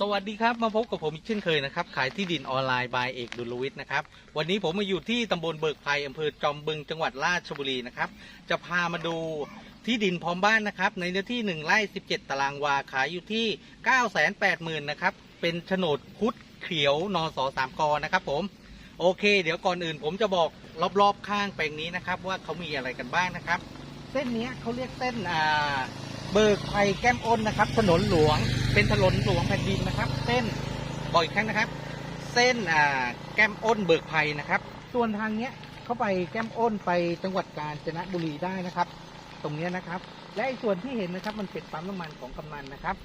สวัสดีครับ มาพบกับผมอีกเช่นเคยนะครับ ขายที่ดินออนไลน์บายเอกดุลวิทย์นะครับ วันนี้ผมมาอยู่ที่ตำบลเบิกไผ่อำเภอจอมบึงจังหวัดราชบุรีนะครับ จะพามาดูที่ดินพร้อมบ้านนะครับ ในเนื้อที่ 1ไร่17 ตารางวา ขายอยู่ที่ 980,000นะครับ เป็นโฉนดคุดเขียวนอสอสามกอนะครับผม โอเค เดี๋ยวก่อนอื่นผมจะบอกรอบๆข้างแปลงนี้นะครับ ว่าเขามีอะไรกันบ้างนะครับ เส้นนี้เขาเรียกเส้นอ่า เบิกไผ่แก้มอ้นนะครับ ถนนหลวงเป็นถนนหลวงแผ่นดินนะครับ เส้นบอกอีกครั้งนะครับ เส้นอ่าแก้มอ้นเบิกไผ่นะครับ ส่วนทางเนี้ยเข้าไปแก้มอ้นไปจังหวัดกาญจนบุรีได้นะครับ ตรงเนี้ยนะครับ และไอ้ส่วนที่เห็นนะครับมันเป็นปั๊มน้ำมันของกำนันนะครับ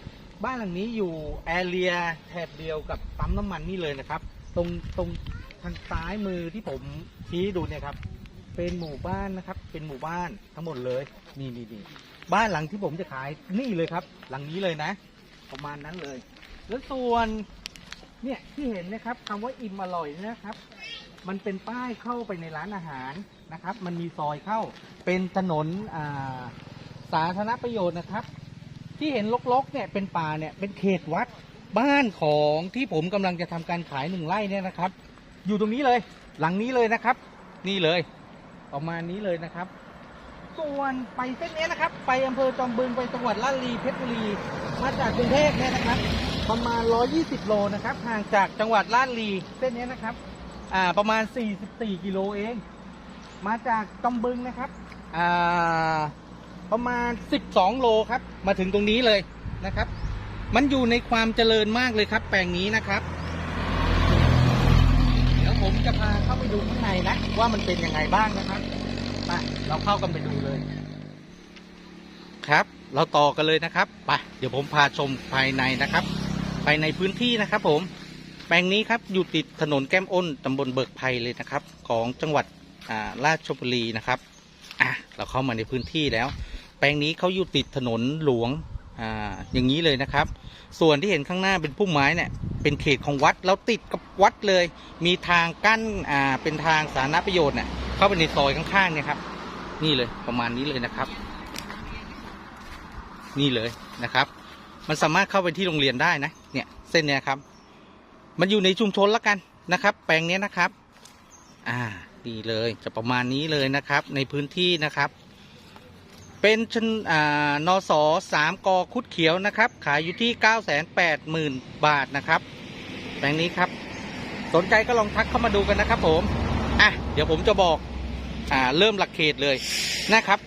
บ้านหลังนี้อยู่แอเรียแถบเดียวกับปั๊มน้ำมันนี่เลยนะครับ ตรงตรงทางซ้ายมือที่ผมชี้ดูเนี่ยครับ เป็นหมู่บ้านนะครับ เป็นหมู่บ้านทั้งหมดเลย นี่นี่นี่ บ้านหลังที่ผมจะขายนี่เลยครับ หลังนี้เลยนะ ประมาณนั้นเลย แล้วส่วนเนี่ยที่เห็นนะครับคำว่าอิ่มอร่อยนะครับ มันเป็นป้ายเข้าไปในร้านอาหารนะครับ มันมีซอยเข้าเป็นถนนาสาธารณประโยชน์นะครับ ที่เห็นลกๆเนี่ยเป็นป่าเนี่ยเป็นเขตวัดบ้านของที่ผมกำลังจะทำการขายหนึ่งไร่เนี่ยนะครับ อยู่ตรงนี้เลย หลังนี้เลยนะครับ นี่เลย ประมาณนี้เลยนะครับ ส่วนไปเส้นนี้นะครับ ไปอำเภอจอมบึงไปจังหวัดลาดลีเพชรบุรี มาจากกรุงเทพเนี่ยนะครับ ประมาณ 120 โลนะครับ ห่างจากจังหวัดลาดลีเส้นนี้นะครับ อ่า ประมาณ 44 กิโลเอง มาจากจอมบึงนะครับ อ่า ประมาณ 12 โลครับ มาถึงตรงนี้เลยนะครับ มันอยู่ในความเจริญมากเลยครับ แปลงนี้นะครับ เดี๋ยวผมจะพาเข้าไปดูข้างในนะ ว่ามันเป็นยังไงบ้างนะครับไปเราเข้ากันไปดู ครับ เราต่อกันเลยนะครับไปเดี๋ยวผมพาชมภายในนะครับ ภายในพื้นที่นะครับ ผม แปลงนี้ครับอยู่ติดถนนแก้มอ้นตำบลเบิกไผ่เลยนะครับ ของจังหวัดาราชบุรีนะครับอะเราเข้ามาในพื้นที่แล้ว แปลงนี้เขาอยู่ติดถนนหลวงอ่าอย่างนี้เลยนะครับ ส่วนที่เห็นข้างหน้าเป็นพุ่มไม้เนี่ยเป็นเขตของวัดแล้วติดกับวัดเลย มีทางกั้นอ่าเป็นทางสาธารณประโยชน์เนี่ยเข้าไปในซอยข้างๆเนี่ยครับ นี่เลยประมาณนี้เลยนะครับ นี่เลยนะครับ มันสามารถเข้าไปที่โรงเรียนได้นะ เนี่ยเส้นเนี้ยครับ มันอยู่ในชุมชนแล้วกันนะครับ แปลงเนี้ยนะครับ อ่าดีเลยจะประมาณนี้เลยนะครับ ในพื้นที่นะครับ เป็นชนอ่านอสอสามกอคุดเขียวนะครับ ขายอยู่ที่เก้าแสนแปดหมื่นบาทนะครับ แปลงนี้ครับ สนใจก็ลองทักเข้ามาดูกันนะครับผม อะ เดี๋ยวผมจะบอก อ่า เริ่มหลักเขตเลยนะครับ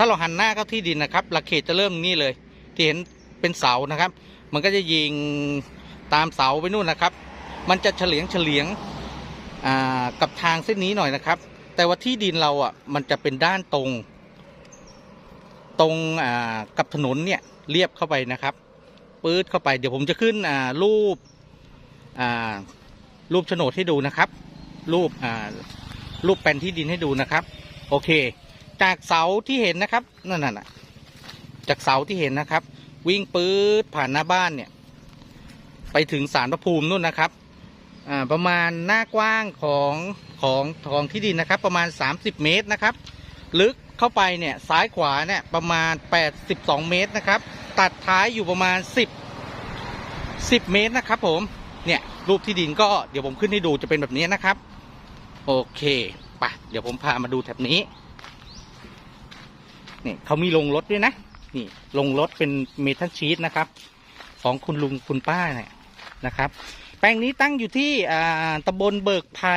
ถ้าเราหันหน้าเข้าที่ดินนะครับ หลักเขตจะเริ่มนี่เลย ที่เห็นเป็นเสานะครับ มันก็จะยิงตามเสาไปนู่นนะครับ มันจะเฉลียงเฉลียงกับทางเส้นนี้หน่อยนะครับ แต่ว่าที่ดินเราอะมันจะเป็นด้านตรง ตรงกับถนนเนี่ยเรียบเข้าไปนะครับปื๊ดเข้าไปเดี๋ยวผมจะขึ้นรูปรูปโฉนดให้ดูนะครับ รูปรูปแปลนที่ดินให้ดูนะครับ โอเค จากเสาที่เห็นนะครับนั่นน่ะจากเสาที่เห็นนะครับ วิ่งปื๊ดผ่านหน้าบ้านเนี่ย ไปถึงสารพระภูมินู่นนะครับอ่าประมาณหน้ากว้างของของของที่ดินนะครับ ประมาณ 30 เมตรนะครับ ลึกเข้าไปเนี่ยซ้ายขวาเนี่ยประมาณ 82 เมตรนะครับ ตัดท้ายอยู่ประมาณ 10 10 เมตรนะครับผมเนี่ยรูปที่ดินก็เดี๋ยวผมขึ้นให้ดูจะเป็นแบบนี้นะครับ โอเคปะเดี๋ยวผมพามาดูแถบนี้ นี่เขามีลงรถด้วยนะ นี่ลงรถเป็นเมทัลชีตนะครับ ของคุณลุงคุณป้าเนี่ยนะครับ แปลงนี้ตั้งอยู่ที่ตำบลเบิกไผ่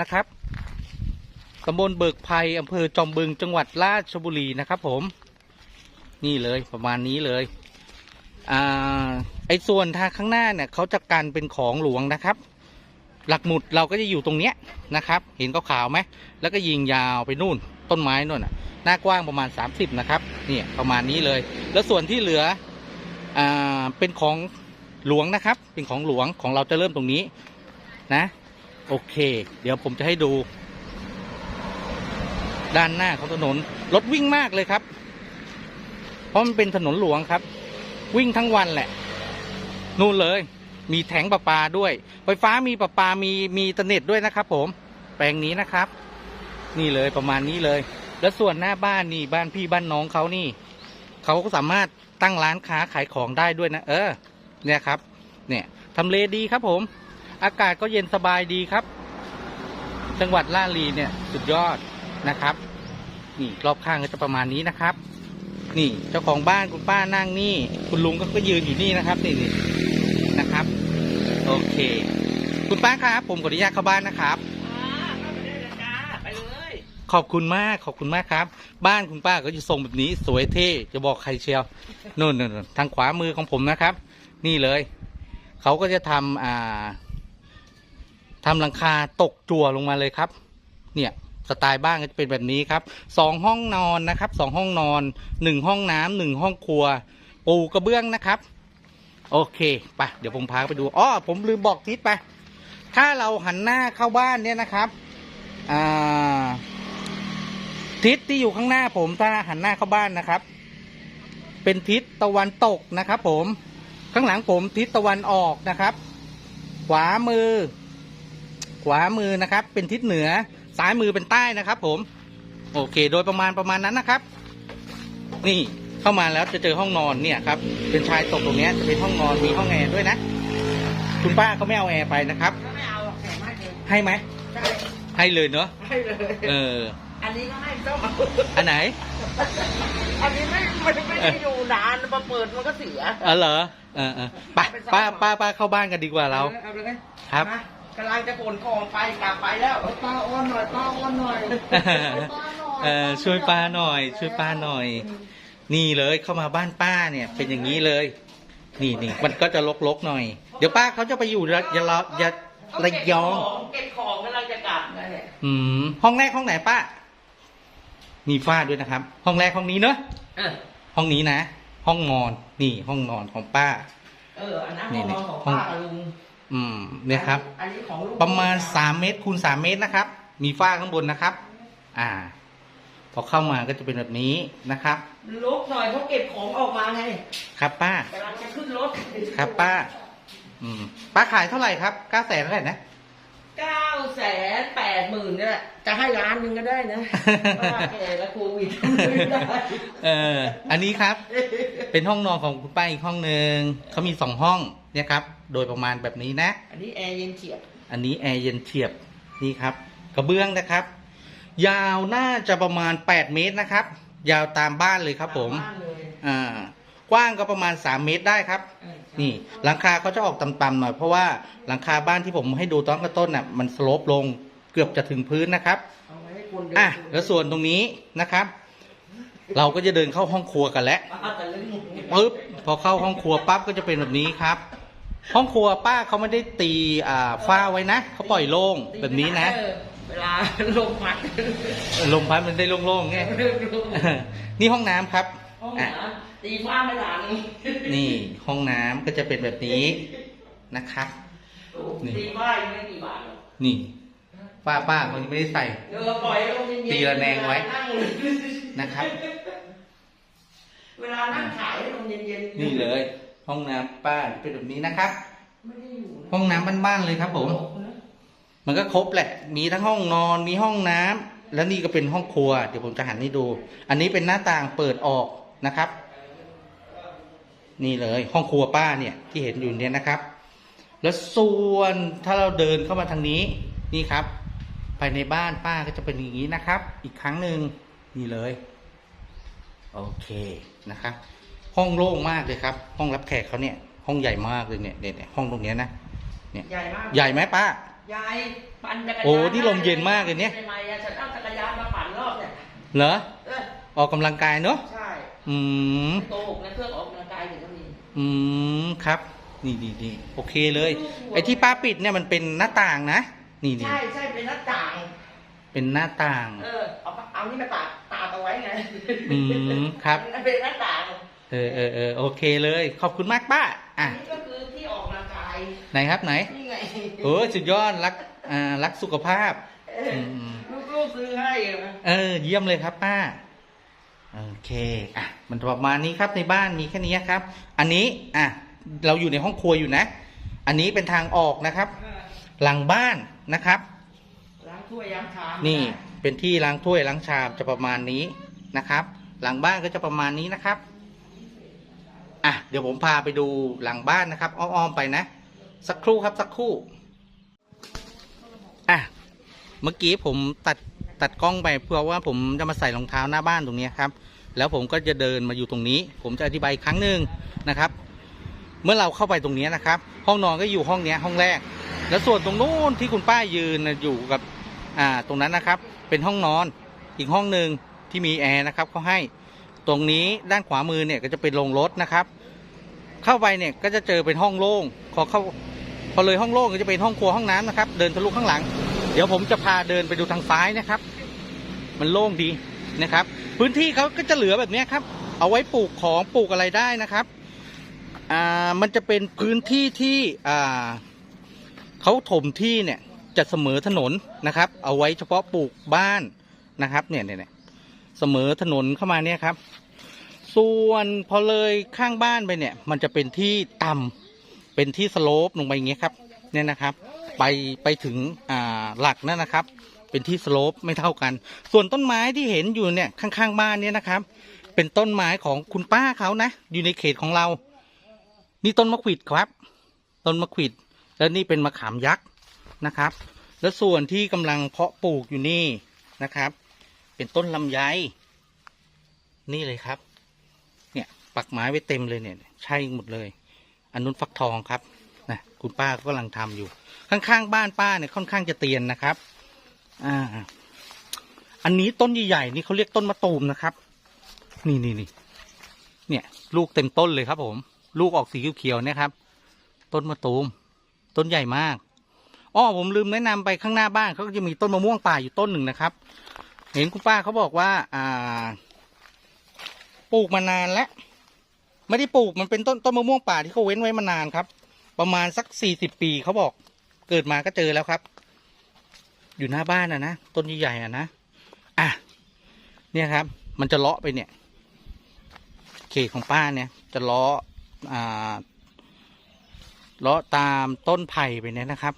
นะครับตำบลเบิกไผ่อำเภอจอมบึงจังหวัดราชบุรีนะครับ ผม นี่เลยประมาณนี้เลยอ่าไอ้ส่วนทางข้างหน้าเนี่ยเขาจะกันเป็นของหลวงนะครับ หลักหมุดเราก็จะอยู่ตรงเนี้ยนะครับ เห็นขาวๆไหมแล้วก็ยิงยาวไปนู่น ต้นไม้นู่นน่ะหน้ากว้างประมาณ 30 นะครับเนี่ยประมาณนี้เลย แล้วส่วนที่เหลืออ่าเป็นของหลวงนะครับ เป็นของหลวงของเราจะเริ่มตรงนี้นะ โอเค เดี๋ยวผมจะให้ดู ด้านหน้าของถนนรถวิ่งมากเลยครับ เพราะมันเป็นถนนหลวงครับ วิ่งทั้งวันแหละ นู่นเลย มีแทงประปาด้วย ไฟฟ้ามีประปามีมีอินเทอร์เน็ตด้วยนะครับ ผม แปลงนี้นะครับ นี่เลยประมาณนี้เลย แล้วส่วนหน้าบ้านนี่บ้านพี่บ้านน้องเขานี่เขาก็สามารถตั้งร้านค้าขายของได้ด้วยนะ เออ เนี่ยครับ เนี่ยทำเลดีครับผม อากาศก็เย็นสบายดีครับ จังหวัดลาลีเนี่ยสุดยอดนะครับ นี่รอบข้างก็จะประมาณนี้นะครับ นี่เจ้าของบ้านคุณป้านั่งนี่ คุณลุงก็ก็ยืนอยู่นี่นะครับนี่นะครับ โอเค คุณป้าครับ ผมขออนุญาตเข้าบ้านนะครับ ขอบคุณมากขอบคุณมากครับ บ้านคุณป้าก็จะทรงแบบนี้สวยเท่จะบอกใครเชียวนู่นนู่นนู่นทางขวามือของผมนะครับ นี่เลย เขาก็จะทำอ่าทำหลังคาตกจั่วลงมาเลยครับ เนี่ยสไตล์บ้านก็จะเป็นแบบนี้ครับสองห้องนอนนะครับสองห้องนอนหนึ่งห้องน้ำหนึ่งห้องครัว ปูกระเบื้องนะครับ โอเคไปเดี๋ยวผมพาไปดูอ้อผมลืมบอกทิศไป ถ้าเราหันหน้าเข้าบ้านเนี่ยนะครับ อ่า ทิศที่อยู่ข้างหน้าผมถ้าหันหน้าเข้าบ้านนะครับ เป็นทิศตะวันตกนะครับ ผมข้างหลังผมทิศตะวันออกนะครับ ขวามือ ขวามือนะครับ เป็นทิศเหนือซ้ายมือเป็นใต้นะครับ ผม โอเค โดยประมาณประมาณนั้นนะครับ นี่เข้ามาแล้วจะเจอห้องนอนเนี่ยครับ เป็นชายตกตรงเนี้ยจะเป็นห้องนอนมีห้องแอร์ด้วยนะคุณป้าเขาไม่เอาแอร์ไปนะครับก็ไม่เอาหรอกแถมให้เลยให้ไหมใช่ให้เลยเนาะให้เลยเอออั นนี้ก็ให้ต้องเอาอันไหนอันนี้ไม่ไม่ไม่ได้อยู่นานมาเปิดมันก็เสียอ๋อเหรอเออเออไปป้าป้าป้าเข้าบ้านกันดีกว่าเรา เอาเลยครับ มากำลังจะขนของไปกลับไปแล้วป้าอ้อนหน่อยป้าอ้อนหน่อยเออช่วยป้าหน่อย ช่วยป้าหน่อย นี่เลยเข้ามาบ้านป้าเนี่ย เป็นอย่างนี้เลย นี่นี่มันก็จะลกๆหน่อย เดี๋ยวป้าเขาจะไปอยู่ระยะละยะระยอง เก็บของกำลังจะกลับนั่นแหละ อืมห้องแรกห้องไหนป้า มีฝ้าด้วยนะครับ ห้องแรกห้องนี้เนอะเออห้องนี้นะ ห้องนอน นี่ห้องนอนของป้า เอออันนั้นนี่ของนี่ของห้องป้ากับลุงอืมเนี่ยครับ อันนี้ของลุงประมาณสามเมตรคูณสามเมตรนะครับ มีฝ้าข้างบนนะครับ อ่า พอเข้ามาก็จะเป็นแบบนี้นะครับลุกหน่อยเขาเก็บของออกมาไงครับป้ากำลังจะขึ้นรถครับป้า อืมป้าขายเท่าไหร่ครับเก้าแสนเท่าไหร่นะ เก้าแสนแปดหมื่นเนี่ยจะให้ล้านหนึ่งก็ได้นะเพราะว่าแกแล้วโควิดไม่ได้ เออ อันนี้ครับ เป็นห้องนอนของคุณป้าอีกห้องหนึ่งเขามีสองห้องเนี่ยครับ โดยประมาณแบบนี้นะ อันนี้แอร์เย็นเฉียบอันนี้แอร์เย็นเฉียบนี่ครับ กระเบื้องนะครับ ยาวน่าจะประมาณ 8 เมตรนะครับ ยาวตามบ้านเลยครับผมบ้านเลย อ่า กว้างก็ประมาณ 3 เมตรได้ครับเออนี่หลังคาเขาจะออกต่ำๆหน่อยเพราะว่าหลังคาบ้านที่ผมให้ดูตอนกระต้นน่ะมันสโลปลงเกือบจะถึงพื้นนะครับเอาไว้ให้คนเดินอะแล้วส่วนตรงนี้นะครับ เราก็จะเดินเข้าห้องครัวกันแล้วป้าตะลึงปึ๊บพอเข้าห้องครัวปั๊บก็จะเป็นแบบนี้ครับ ห้องครัวป้าเขาไม่ได้ตีอ่าฝ้าไว้นะเขาปล่อยโล่งแบบนี้นะเออเวลาลมพัดลมพัดมันได้โล่งๆไงนี่ห้องน้ำครับห้องอะน้ำ ตีฟ้าไม่หลังนี่ห้องน้ำก็จะเป็นแบบนี้นะครับนี่ตีฟ้ายังไม่กี่บาทหรอกนี่ ป้าป้าเขายังไม่ได้ใส่ เดี๋ยวปล่อยให้ลมเย็นๆตีระแนงไว้เานั่นะครับ เวลานั่งขายให้ลมเย็นๆนี่เลย ห้องน้ำป้าเป็นแบบนี้นะครับ ไม่ได้อยู่นะห้องน้ำบ้านๆเลยครับ ผม มันก็ครบแหละ มีทั้งห้องนอน มีห้องน้ำ แล้วนี่ก็เป็นห้องครัว เดี๋ยวผมจะหันให้ดู อันนี้เป็นหน้าต่างเปิดออกนะครับ นี่เลยห้องครัวป้าเนี่ยที่เห็นอยู่เนี่ยนะครับ แล้วส่วนถ้าเราเดินเข้ามาทางนี้นี่ครับภายในบ้านป้าก็จะเป็นอย่างนี้นะครับ อีกครั้งหนึ่งนี่เลยโอเคนะครับ ห้องโล่งมากเลยครับ ห้องรับแขกเขาเนี่ย ห้องใหญ่มากเลยเนี่ยเนี่ยเนี่ยห้องตรงเนี้ยนะใหญ่มากใหญ่ไหมป้ายายปั่นจักรยานโอ้นี่ลมเย็นมากเลยเนี่ยทำไมอะฉันเอาจักรยานมาปั่นรอบเนี่ยเหรอเออออกกำลังกายเนอะใช่อืมโตหกนะเครื่องออกกำ อืมครับ นี่นี่นี่โอเคเลย ไอ้ที่ป้าปิดเนี่ยมันเป็นหน้าต่างนะ นี่นี่ใช่ใช่เป็นหน้าต่าง เป็นหน้าต่าง เออ เอาเอานี่มาตากตากเอาไว้ไงอืมครับมันเป็นหน้าต่าง เออเออเออโอเคเลย ขอบคุณมากป้า อะอันนี้ก็คือที่ออกกำลังกายไหนครับไหนนี่ไงโอ้สุดยอดรักอ่ารักสุขภาพเออือมลูกๆซื้อให้นะเออเยี่ยมเลยครับป้า โอเคอะมันประมาณนี้ครับในบ้านมีแค่นี้ครับ อันนี้อะเราอยู่ในห้องครัวอยู่นะ อันนี้เป็นทางออกนะครับ หลังบ้านนะครับล้างถ้วยล้างชามนี่เป็นที่ล้างถ้วยล้างชามจะประมาณนี้นะครับ หลังบ้านก็จะประมาณนี้นะครับอะเดี๋ยวผมพาไปดูหลังบ้านนะครับอ้อมๆไปนะ สักครู่ครับสักครู่อะเมื่อกี้ผมตัด ตัดกล้องไปเพื่อว่าผมจะมาใส่รองเท้าหน้าบ้านตรงนี้ครับแล้วผมก็จะเดินมาอยู่ตรงนี้ ผมจะอธิบายอีกครั้งหนึ่งนะครับ เมื่อเราเข้าไปตรงนี้นะครับ ห้องนอนก็อยู่ห้องนี้ห้องแรก แล้วส่วนตรงนู้นที่คุณป้ายืนอยู่กับอ่าตรงนั้นนะครับ เป็นห้องนอนอีกห้องหนึ่งที่มีแอร์นะครับเขาให้ตรงนี้ด้านขวามือเนี่ยก็จะเป็นโรงรถนะครับ เข้าไปเนี่ยก็จะเจอเป็นห้องโล่งพอเข้าพอเลยห้องโล่งก็จะเป็นห้องครัวห้องน้ำนะครับ เดินทะลุข้างหลัง เดี๋ยวผมจะพาเดินไปดูทางซ้ายนะครับ มันโล่งดีนะครับ พื้นที่เขาก็จะเหลือแบบนี้ครับ เอาไว้ปลูกของปลูกอะไรได้นะครับอ่ามันจะเป็นพื้นที่ที่อ่าเขาถมที่เนี่ยจะเสมอถนนนะครับ เอาไว้เฉพาะปลูกบ้านนะครับ เนี่ยเนี่ยเสมอถนนเข้ามาเนี่ยครับ ส่วนพอเลยข้างบ้านไปเนี่ย มันจะเป็นที่ต่ำเป็นที่สโลปลงไปอย่างเงี้ยครับ เนี่ยนะครับ ไปไปถึงอ่าหลักนั่นนะครับ เป็นที่สโลปไม่เท่ากัน ส่วนต้นไม้ที่เห็นอยู่เนี่ยข้างๆบ้านเนี่ยนะครับ เป็นต้นไม้ของคุณป้าเขานะ อยู่ในเขตของเรา นี่ต้นมะขวิดครับ ต้นมะขวิด แล้วนี่เป็นมะขามยักษ์นะครับ แล้วส่วนที่กำลังเพาะปลูกอยู่นี่นะครับ เป็นต้นลำไย นี่เลยครับ เนี่ยปักไม้ไว้เต็มเลยเนี่ย ใช่หมดเลย อันนุนฟักทองครับนะคุณป้าก็กำลังทำอยู่ ข้างๆบ้านป้าเนี่ยค่อนข้างจะเตียนนะครับ อ่า อันนี้ต้นใหญ่ๆนี่เขาเรียกต้นมะตูมนะครับ นี่นี่นี่เนี่ย ลูกเต็มต้นเลยครับ ผม ลูกออกสีเขียวๆนี่ยครับ ต้นมะตูม ต้นใหญ่มากอ้อผมลืมแนะนำไปข้างหน้าบ้านเขาก็จะมีต้นมะม่วงป่าอยู่ต้นหนึ่งนะครับ เห็นคุณป้าเขาบอกว่า อ่า ปลูกมานานแล้วไม่ได้ปลูกมันเป็นต้นต้นมะม่วงป่าที่เขาเว้นไว้มานานครับ ประมาณสักสี่สิบปีเขาบอก เกิดมาก็เจอแล้วครับ อยู่หน้าบ้านอะนะต้นใหญ่ๆอะนะอะเนี่ยครับ มันจะเลาะไปเนี่ย เขตของป้าเนี่ย จะเลาะอ่าเลาะตามต้นไผ่ไปเนี่ยนะครับ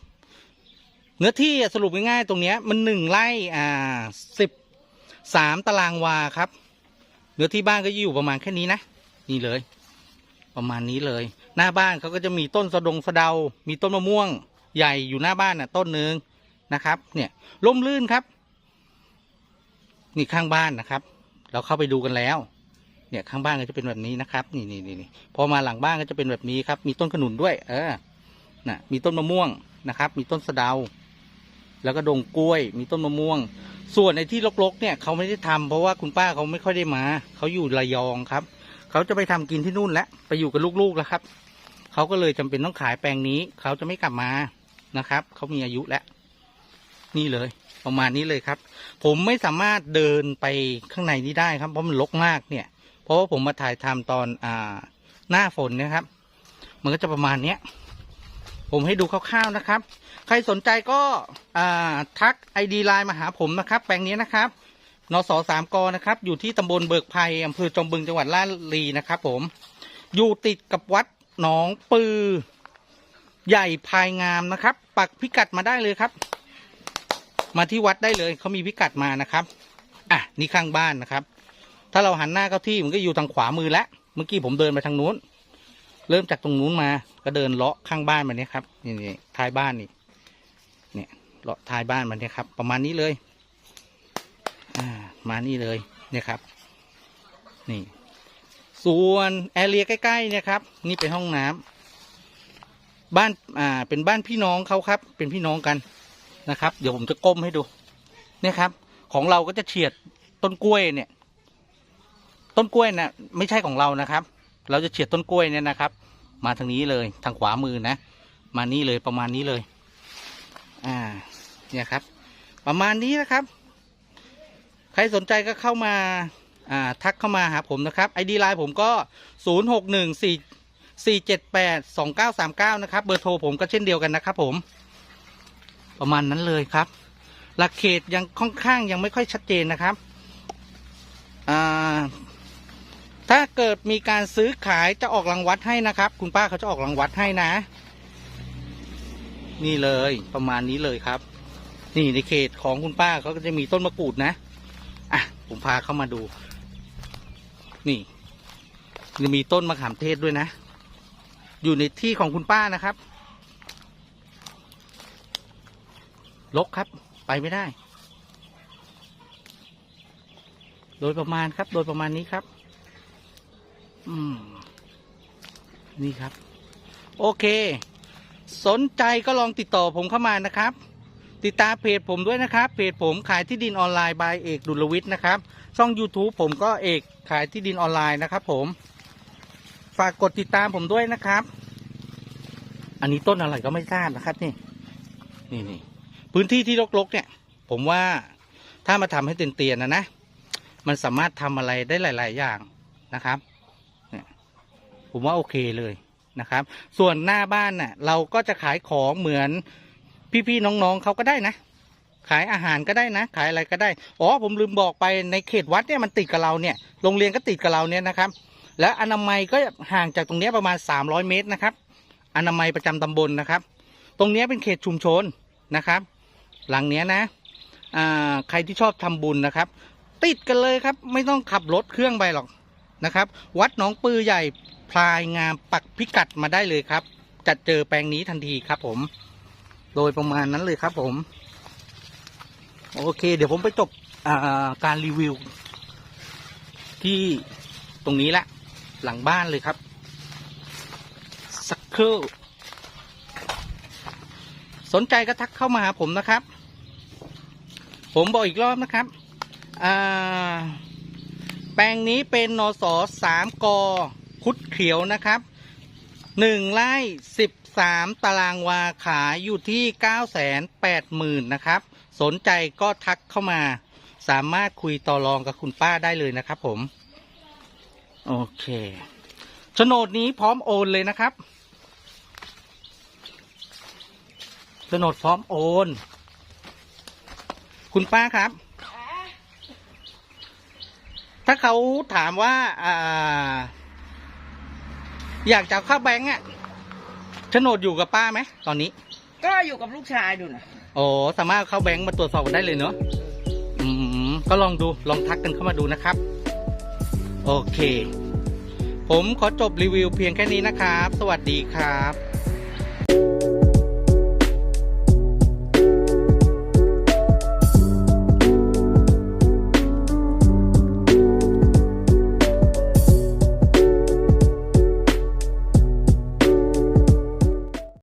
เนื้อที่สรุปง่ายๆตรงเนี้ย มันหนึ่งไร่อ่าสิบสามตารางวาครับ เนื้อที่บ้านก็อยู่ประมาณแค่นี้นะนี่เลย ประมาณนี้เลย หน้าบ้านเขาก็จะมีต้นสะดงสะเดา มีต้นมะม่วง ใหญ่อยู่หน้าบ้านน่ะ ต้นหนึ่ง นะครับ เนี่ยร่มรื่นครับ นี่ข้างบ้านนะครับ เราเข้าไปดูกันแล้ว เนี่ยข้างบ้านก็จะเป็นแบบนี้นะครับ นี่นี่นี่พอมาหลังบ้านก็จะเป็นแบบนี้ครับ มีต้นขนุนด้วย เออนะมีต้นมะม่วงนะครับ มีต้นสะเดา แล้วก็ดงกล้วย มีต้นมะม่วง ส่วนในที่รกๆ เนี่ยเขาไม่ได้ทำเพราะว่าคุณป้าเขาไม่ค่อยได้มา เขาอยู่ระยองครับ เขาจะไปทำกินที่นู่นแล้วไปอยู่กับลูกๆแล้วครับ เขาก็เลยจำเป็นต้องขายแปลงนี้ เขาจะไม่กลับมานะครับ เขามีอายุแล้ว นี่เลย ประมาณนี้เลยครับ ผมไม่สามารถเดินไปข้างในนี้ได้ครับเพราะมันรกมากเนี่ย เพราะว่าผมมาถ่ายทำตอนอ่าหน้าฝนนะครับ มันก็จะประมาณเนี้ยผมให้ดูคร่าวๆนะครับ ใครสนใจก็อ่าทักไอดีไลน์มาหาผมนะครับ แปลงนี้นะครับ นสสามกนะครับ อยู่ที่ตำบลเบิกไผ่อำเภอจอมบึงจังหวัดราชบุรีนะครับ ผม อยู่ติดกับวัดหนองปือ ใหญ่พายงามนะครับ ปักพิกัดมาได้เลยครับ มาที่วัดได้เลยเขามีพิกัดมานะครับอะนี่ข้างบ้านนะครับ ถ้าเราหันหน้าเข้าที่มันก็อยู่ทางขวามือแล้วเมื่อกี้ผมเดินไปทางนู้น เริ่มจากตรงนู้นมา ก็เดินเลาะข้างบ้านมาเนี่ยครับนี่นี่ท้ายบ้านนี่เนี่ยเลาะท้ายบ้านมาเนี่ยครับ ประมาณนี้เลยอ่ามานี่เลยเนี่ยครับ นี่ ส่วนแอเรียใกล้ๆเนี่ยครับ นี่เป็นห้องน้ำบ้านอ่าเป็นบ้านพี่น้องเขาครับ เป็นพี่น้องกัน นะครับ เดี๋ยวผมจะก้มให้ดู เนี่ยครับ ของเราก็จะเฉียดต้นกล้วยเนี่ย ต้นกล้วยน่ะไม่ใช่ของเรานะครับ เราจะเฉียดต้นกล้วยเนี่ยนะครับ มาทางนี้เลยทางขวามือนะ มานี่เลยประมาณนี้เลย อ่า เนี่ยครับ ประมาณนี้นะครับ ใครสนใจก็เข้ามา อ่า ทักเข้ามาหาผมนะครับไอดีไลน์ผมก็0 6 1 4 4 7 8 2 9 3 9 นะครับ เบอร์โทรผมก็เช่นเดียวกันนะครับผม ประมาณนั้นเลยครับ หลักเขตยังค่อนข้างยังไม่ค่อยชัดเจนนะครับถ้าเกิดมีการซื้อขายจะออกรางวัดให้นะครับ คุณป้าเขาจะออกรางวัดให้นะ นี่เลยประมาณนี้เลยครับ นี่ในเขตของคุณป้าเขาก็จะมีต้นมะกรูดนะอะผมพาเข้ามาดู นี่จะมีต้นมะขามเทศด้วยนะ อยู่ในที่ของคุณป้านะครับ ลกครับ ไปไม่ได้ โดยประมาณครับ โดยประมาณนี้ครับ อืม นี่ครับ โอเค สนใจก็ลองติดต่อผมเข้ามานะครับ ติดตามเพจผมด้วยนะครับ เพจผมขายที่ดินออนไลน์บายเอกดุลวิทย์นะครับ ช่อง YouTube ผมก็เอกขายที่ดินออนไลน์นะครับผม ฝากกดติดตามผมด้วยนะครับ อันนี้ต้นอะไรก็ไม่ทราบนะครับ นี่ นี่นี่ พื้นที่ที่รกๆเนี่ย ผมว่าถ้ามาทำให้เตียนๆนะนะ มันสามารถทำอะไรได้หลาย ๆ อย่างนะครับเนี่ยผมว่าโอเคเลยนะครับ ส่วนหน้าบ้านน่ะ เราก็จะขายของเหมือนพี่ๆน้องๆเขาก็ได้นะ ขายอาหารก็ได้นะ ขายอะไรก็ได้ อ๋อผมลืมบอกไปในเขตวัดเนี่ยมันติดกับเราเนี่ย โรงเรียนก็ติดกับเราเนี่ยนะครับ แล้วอนามัยก็ห่างจากตรงนี้ประมาณ 300 เมตรนะครับ อนามัยประจำตำบลนะครับ ตรงนี้เป็นเขตชุมชนนะครับ หลังเนี้ยนะอ่าใครที่ชอบทำบุญนะครับ ติดกันเลยครับ ไม่ต้องขับรถเครื่องไปหรอกนะครับ วัดหนองปือใหญ่พลายงามปักพิกัดมาได้เลยครับจะเจอแปลงนี้ทันทีครับผม โดยประมาณนั้นเลยครับผม โอเค เดี๋ยวผมไปจบการรีวิว ที่ตรงนี้ละ หลังบ้านเลยครับสักครู่สนใจก็ทักเข้ามาหาผมนะครับ ผมบอกอีกรอบนะครับ แปลงนี้เป็นนสสามกคุดเขียวนะครับหนึ่งไร่สิบสามตารางวาขายอยู่ที่เก้าแสนแปดหมื่นนะครับ สนใจก็ทักเข้ามา สามารถคุยต่อรองกับคุณป้าได้เลยนะครับผม โอเคโฉนดนี้พร้อมโอนเลยนะครับโฉนดพร้อมโอน คุณป้าครับ ถ้าเขาถามว่าอ่า อยากจะเอาเข้าแบงก์อะโฉนดอยู่กับป้าไหมตอนนี้ ก็อยู่กับลูกชายดูนะโอ้สามารถเข้าแบงก์มาตรวจสอบกันได้เลยเนอะอืมก็ลองดูลองทักกันเข้ามาดูนะครับ โอเค ผมขอจบรีวิวเพียงแค่นี้นะครับ สวัสดีครับ